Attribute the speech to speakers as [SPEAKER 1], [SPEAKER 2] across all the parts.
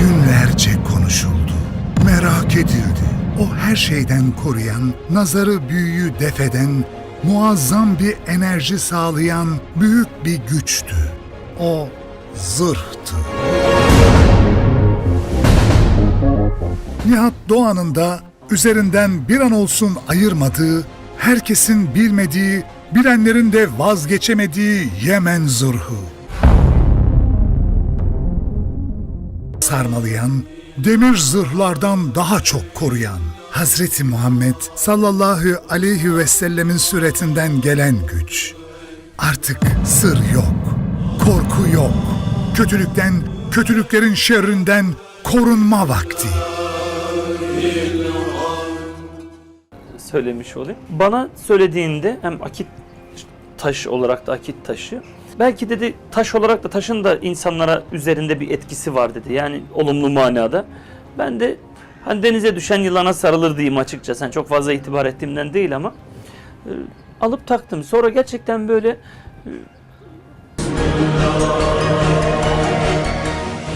[SPEAKER 1] günlerce konuşuldu. Merak edildi. O her şeyden koruyan, nazarı büyüyü defeden, muazzam bir enerji sağlayan büyük bir güçtü. O zırhtı. Nihat Doğan'ın da üzerinden bir an olsun ayırmadığı, herkesin bilmediği, bilenlerin de vazgeçemediği Yemen zırhı. Sarmalayan, demir zırhlardan daha çok koruyan, Hazreti Muhammed sallallahu aleyhi ve sellemin suretinden gelen güç. Artık sır yok, korku yok. Kötülükten, kötülüklerin şerrinden korunma vakti.
[SPEAKER 2] söylemiş olayım. Bana söylediğinde hem akit taş olarak da akit taşı. Belki dedi taş olarak da taşın da insanlara üzerinde bir etkisi var dedi. Yani olumlu manada. Ben de hani denize düşen yılana sarılır diyeyim açıkçası. Yani çok fazla itibar ettiğimden değil ama e, alıp taktım. Sonra gerçekten böyle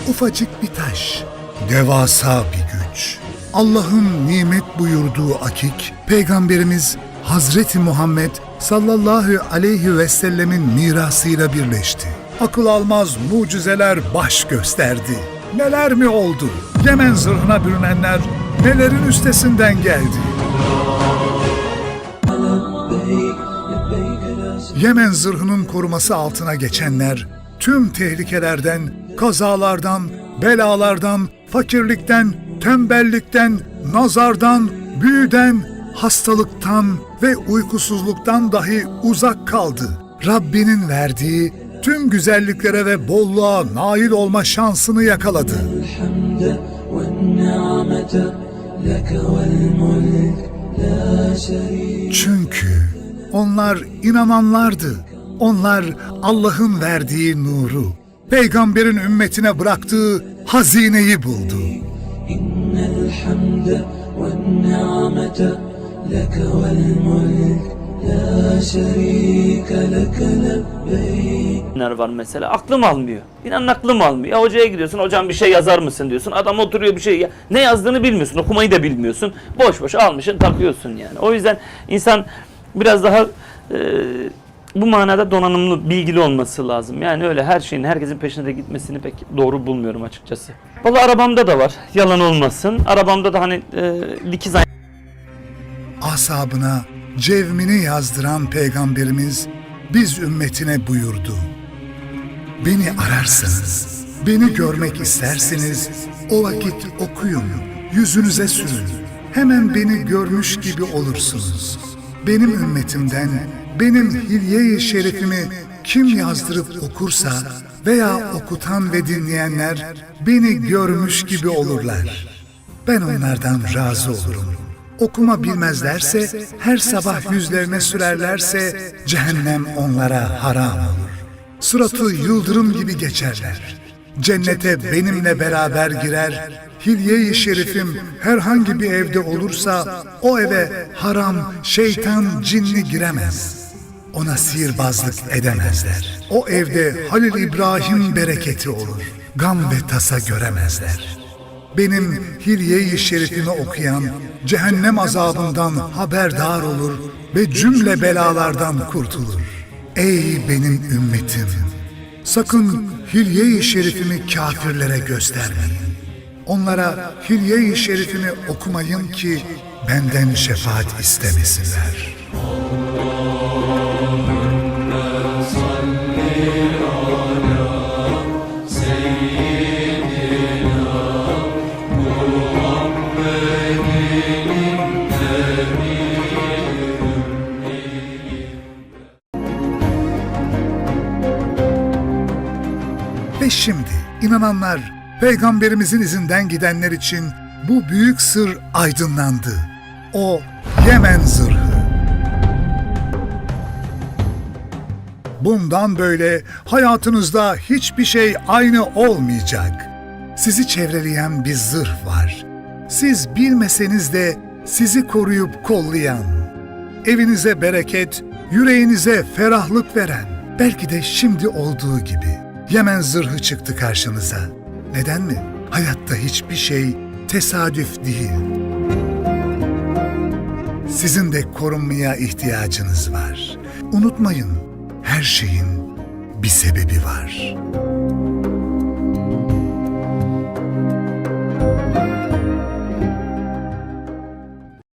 [SPEAKER 1] Ufacık bir taş, devasa bir güç. Allah'ın nimet buyurduğu akik, Peygamberimiz Hazreti Muhammed sallallahu aleyhi ve sellemin mirasıyla birleşti. Akıl almaz mucizeler baş gösterdi. Neler mi oldu? Yemen zırhına bürünenler nelerin üstesinden geldi? Yemen zırhının koruması altına geçenler tüm tehlikelerden, kazalardan, belalardan, fakirlikten, tembellikten, nazardan, büyüden, hastalıktan ve uykusuzluktan dahi uzak kaldı. Rabbinin verdiği tüm güzelliklere ve bolluğa nail olma şansını yakaladı. Çünkü onlar inananlardı. Onlar Allah'ın verdiği nuru, peygamberin ümmetine bıraktığı hazineyi buldu.
[SPEAKER 3] إن الحمد والنعمة لك والملك لا شريك لك لبيك
[SPEAKER 2] Ner var mesela aklım almıyor. İnan aklım almıyor. Ya hocaya gidiyorsun hocam bir şey yazar mısın diyorsun. Adam oturuyor bir şey ya, ne yazdığını bilmiyorsun. Okumayı da bilmiyorsun. Boş boş almışsın takıyorsun yani. O yüzden insan biraz daha e, bu manada donanımlı, bilgili olması lazım. Yani öyle her şeyin, herkesin peşine de gitmesini pek doğru bulmuyorum açıkçası. Vallahi arabamda da var. Yalan olmasın. Arabamda da hani e, dikiz
[SPEAKER 1] Asabına cevmini yazdıran peygamberimiz biz ümmetine buyurdu. Beni ararsanız, beni görmek isterseniz o vakit okuyun, yüzünüze sürün. Hemen beni görmüş gibi olursunuz. Benim ümmetimden benim hilye-i şerifimi kim yazdırıp okursa veya okutan ve dinleyenler beni görmüş gibi olurlar. Ben onlardan razı olurum. Okuma bilmezlerse, her sabah yüzlerine sürerlerse cehennem onlara haram olur. Suratı yıldırım gibi geçerler. Cennete benimle beraber girer. Hilye-i şerifim herhangi bir evde olursa o eve haram, şeytan, cinni giremez. Ona sihirbazlık edemezler. O evde Halil İbrahim bereketi olur. Gam ve tasa göremezler. Benim hilye-i şerifimi okuyan cehennem azabından haberdar olur ve cümle belalardan kurtulur. Ey benim ümmetim! Sakın hilye-i şerifimi kafirlere göstermeyin. Onlara hilye-i şerifimi okumayın ki benden şefaat istemesinler. Şimdi inananlar, peygamberimizin izinden gidenler için bu büyük sır aydınlandı. O Yemen zırhı. Bundan böyle hayatınızda hiçbir şey aynı olmayacak. Sizi çevreleyen bir zırh var. Siz bilmeseniz de sizi koruyup kollayan. Evinize bereket, yüreğinize ferahlık veren. Belki de şimdi olduğu gibi. Yemen zırhı çıktı karşınıza. Neden mi? Hayatta hiçbir şey tesadüf değil. Sizin de korunmaya ihtiyacınız var. Unutmayın, her şeyin bir sebebi var.